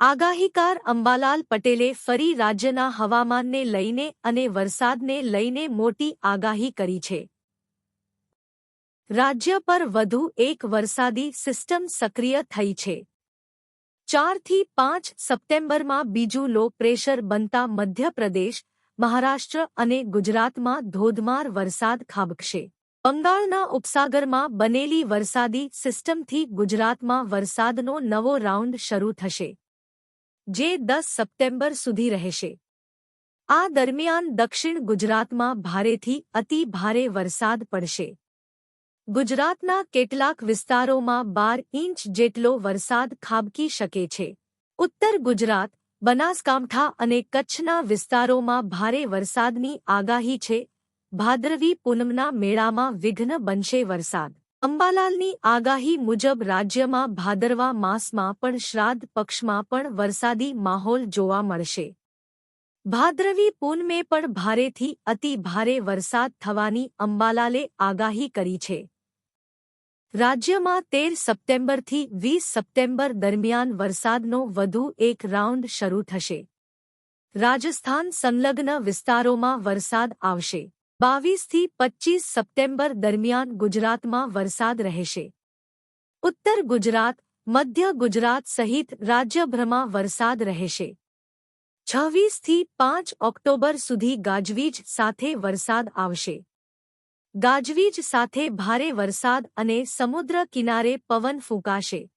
આગાહીકાર અંબાલાલ પટેલે ફરી રાજ્યના હવામાનને લઈને અને વરસાદને લઈને મોટી આગાહી કરી છે. રાજ્ય પર વધુ એક વરસાદી સિસ્ટમ સક્રિય થઈ છે. ચારથી પાંચ સપ્ટેમ્બરમાં બીજું લો પ્રેશર બનતા મધ્યપ્રદેશ, મહારાષ્ટ્ર અને ગુજરાતમાં ધોધમાર વરસાદ ખાબકશે. બંગાળના ઉપસાગરમાં બનેલી વરસાદી સિસ્ટમથી ગુજરાતમાં વરસાદનો નવો રાઉન્ડ શરૂ થશે. જે દસ સપ્ટેમ્બર સુધી રહેશે. આ દરમિયાન દક્ષિણ ગુજરાતમાં ભારેથી અતિ ભારે વરસાદ પડશે. ગુજરાતના કેટલાક વિસ્તારોમાં બાર ઇંચ જેટલો વરસાદ ખાબકી શકે છે. ઉત્તર ગુજરાત, બનાસકાંઠા અને કચ્છના વિસ્તારોમાં ભારે વરસાદની આગાહી છે. ભાદરવી પૂનમના મેળામાં વિઘ્ન બનશે વરસાદ. અંબાલાલની આગાહી મુજબ રાજ્યમાં ભાદરવા માસમાં પણ શ્રાદ્ધ પક્ષમાં પણ વરસાદી માહોલ જોવા મળશે. ભાદ્રવી પૂનમે પણ ભારેથી અતિ ભારે વરસાદ થવાની અંબાલાલે આગાહી કરી છે. રાજ્યમાં તેર સપ્ટેમ્બરથી વીસ સપ્ટેમ્બર દરમિયાન વરસાદનો વધુ એક રાઉન્ડ શરૂ થશે. રાજસ્થાન સંલગ્ન વિસ્તારોમાં વરસાદ આવશે. બાવીસથી પચ્ચીસ સપ્ટેમ્બર દરમિયાન ગુજરાતમાં વરસાદ રહેશે. ઉત્તર ગુજરાત, મધ્ય ગુજરાત સહિત રાજ્યભરમાં વરસાદ રહેશે. છવ્વીસથી પાંચ ઓક્ટોબર સુધી ગાજવીજ સાથે વરસાદ આવશે. ગાજવીજ સાથે ભારે વરસાદ અને સમુદ્ર કિનારે પવન ફૂંકાશે.